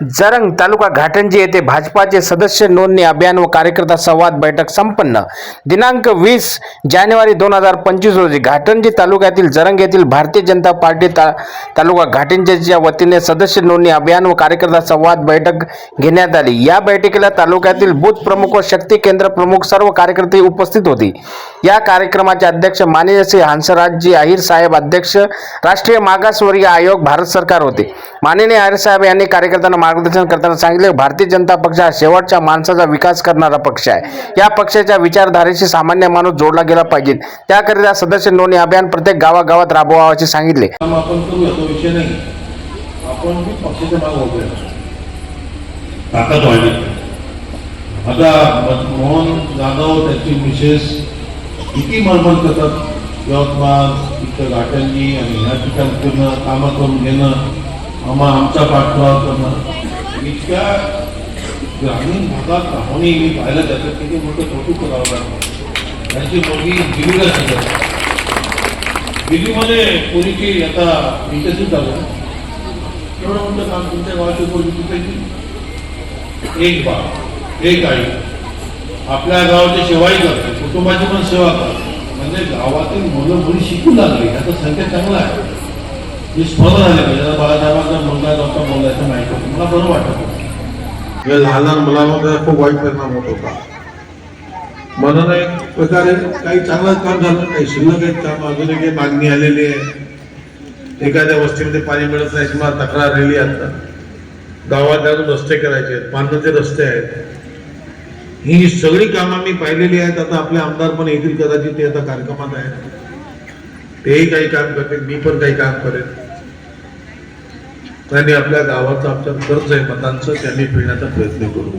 जरंग तालुका घाटंजी येथे भाजपाचे सदस्य नोंदणी अभियान व कार्यकर्ता संवाद बैठक संपन्न. दिनांक वीस जानेवारी दोन हजार पंचवीस रोजी घाटंजी तालुक्यातील जरंग येथील भारतीय जनता पार्टी ता तालुका घाटंजीच्या वतीने सदस्य नोंदणी अभियान व कार्यकर्ता संवाद बैठक घेण्यात आली. या बैठकीला तालुक्यातील बूथ प्रमुख व शक्ती केंद्र प्रमुख सर्व कार्यकर्ते उपस्थित होते. या कार्यक्रमाचे अध्यक्ष माननीय श्री हंसराजजी अहिर साहेब अध्यक्ष राष्ट्रीय मागासवर्गीय आयोग भारत सरकार होते. माननीय अहिर यांनी कार्यकर्त्यांना मार्गदर्शन करताना सांगितले भारतीय जनता पक्ष हा शेवटच्या माणसाचा विकास करणारा पक्ष आहे. या पक्षाच्या विचारधारेशी सामान्य माणूस जोडला गेला पाहिजे. त्याकरिता सदस्य नोंदणी अभियान प्रत्येक गावागावात राबवावे सांगितले. आता मोहन जाधव त्याची मिसेस किती मळमळ करतात यवतमाळ इथं घाटंजी आणि ह्या ठिकाणी पूर्ण कामं करून घेणं. आम्हा आमचा पाठपुरावा करणार इतक्या ग्रामीण भागात राहणे मी पाहायला जातो किती मोठं कौतुक करावं लागतं. त्यांची मुलगी दिल्लीला शिकत दिल्लीमध्ये पोलीची आता विकसित झालं. एवढं मोठं काम तुमच्या गावाची पोलीस विकायची एक बा एक आई. आपल्या गावाची सेवाही करते कुटुंबाची पण सेवा करते. म्हणजे गावातील मुलं मुली शिकू लागली आता संख्या चांगला आहे. हे स्मरण पाहिजे बाळासाहेबांचा मुलगा बोलायचं माहिती होतं मला बरं वाटत लहान लहान मुलांवर खूप वाईट परिणाम होत होता. म्हणून एक प्रकारे काही चांगलं काम झालं काही शिल्लक एक काम अजून काही मागणी आलेली आहे. एखाद्या वस्तीमध्ये पाणी मिळत नाही अशी मला तक्रार आलेली आता. गावात अजून रस्ते करायचे आहेत पाण्याचे रस्ते आहेत. ही सगळी कामं मी पाहिलेली आहेत. आता आपले आमदार पण येतील कदाचित ते आता कार्यक्रमात आहेत. तेही काही काम करतील मी पण काही काम करेन. आणि आपल्या गावाचं आमच्या कर्ज आहे मतांचं त्यांनी फिरण्याचा प्रयत्न करू.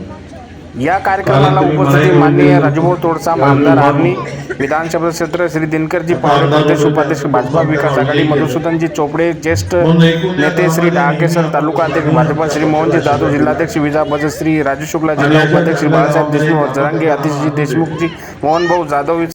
या कार्यक्रमाला उपस्थित माननीय राजभाऊ तोडसा आमदार आर्मी विधानसभा क्षेत्र श्री दिनकरजी पवार प्रदेश उपाध्यक्ष भाजपा विकास आघाडी मधुसूदनजी चोपडे ज्येष्ठ नेते श्री डहाके सर तालुका अध्यक्ष भाजपा श्री मोहनजी जाधव जिल्हाध्यक्ष विजा बजाज श्री राजू शुक्ला जिल्हा उपाध्यक्ष श्री बाळासाहेब देशमुख जरांगे अतिशजी देशमुखजी मोहनभाऊ जाधव